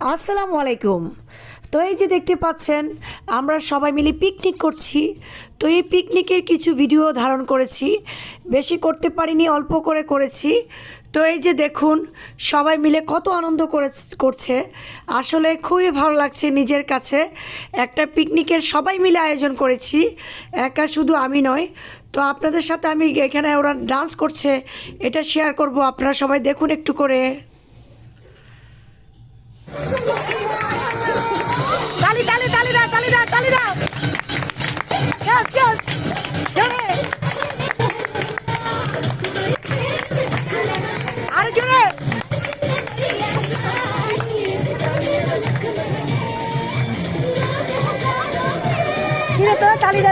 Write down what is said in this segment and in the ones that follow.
আসসালামু আলাইকুম। তো এই যে দেখতে পাচ্ছেন, আমরা সবাই মিলে পিকনিক করছি। তো এই পিকনিকের কিছু ভিডিও ধারণ করেছি। বেশি করতে পারিনি, অল্প করে করেছি। তো এই যে দেখুন, সবাই মিলে কত আনন্দ করে করছে। আসলে খুবই ভালো লাগছে নিজের কাছে। একটা পিকনিকের সবাই মিলে আয়োজন করেছি। একা শুধু আমি নয়। তো আপনাদের সাথে আমি এখানে ওরা ডান্স করছে, এটা শেয়ার করব। আপনারা সবাই দেখুন একটু করে। তালি দাও Yes, yes. জোরে আরে জোরে কিরে তোরা তালি।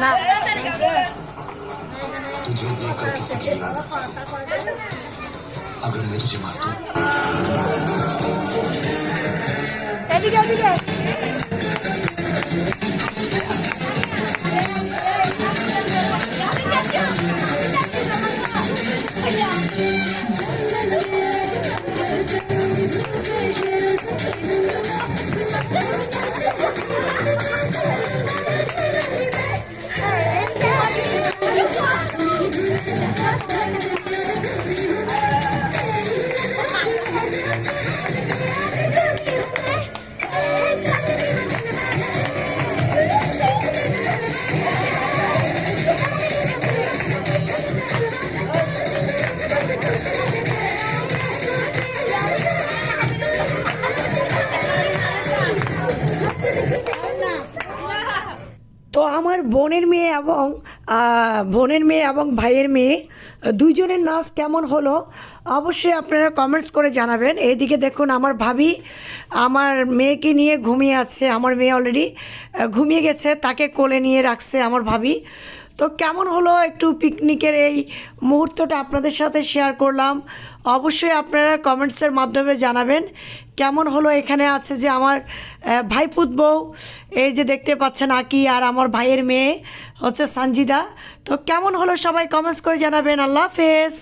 না तुझे देखकर किसी की याद आती है अगर मैं तुझे मार दूं তো আমার বোনের মেয়ে এবং বোনের মেয়ে এবং ভাইয়ের মেয়ে, দুইজনের নাচ কেমন হলো? অবশ্যই আপনারা কমেন্টস করে জানাবেন। এইদিকে দেখুন, আমার ভাবি আমার মেয়েকে নিয়ে ঘুমিয়ে আছে। আমার মেয়ে অলরেডি ঘুমিয়ে গেছে, তাকে কোলে নিয়ে রাখছে আমার ভাবি। তো কেমন হলো একটু পিকনিকের এই মুহূর্তটা আপনাদের সাথে শেয়ার করলাম? অবশ্যই আপনারা কমেন্টসের মাধ্যমে জানাবেন। কেমন হলো এখানে আছে যে আমার ভাইপুত বউ, এই যে দেখতে পাচ্ছেন আকি আর আমার ভাইয়ের মেয়ে হচ্ছে সানজিদা। তো কেমন হলো সবাই কমেন্টস করে জানাবেন। আল্লাহ হাফেজ।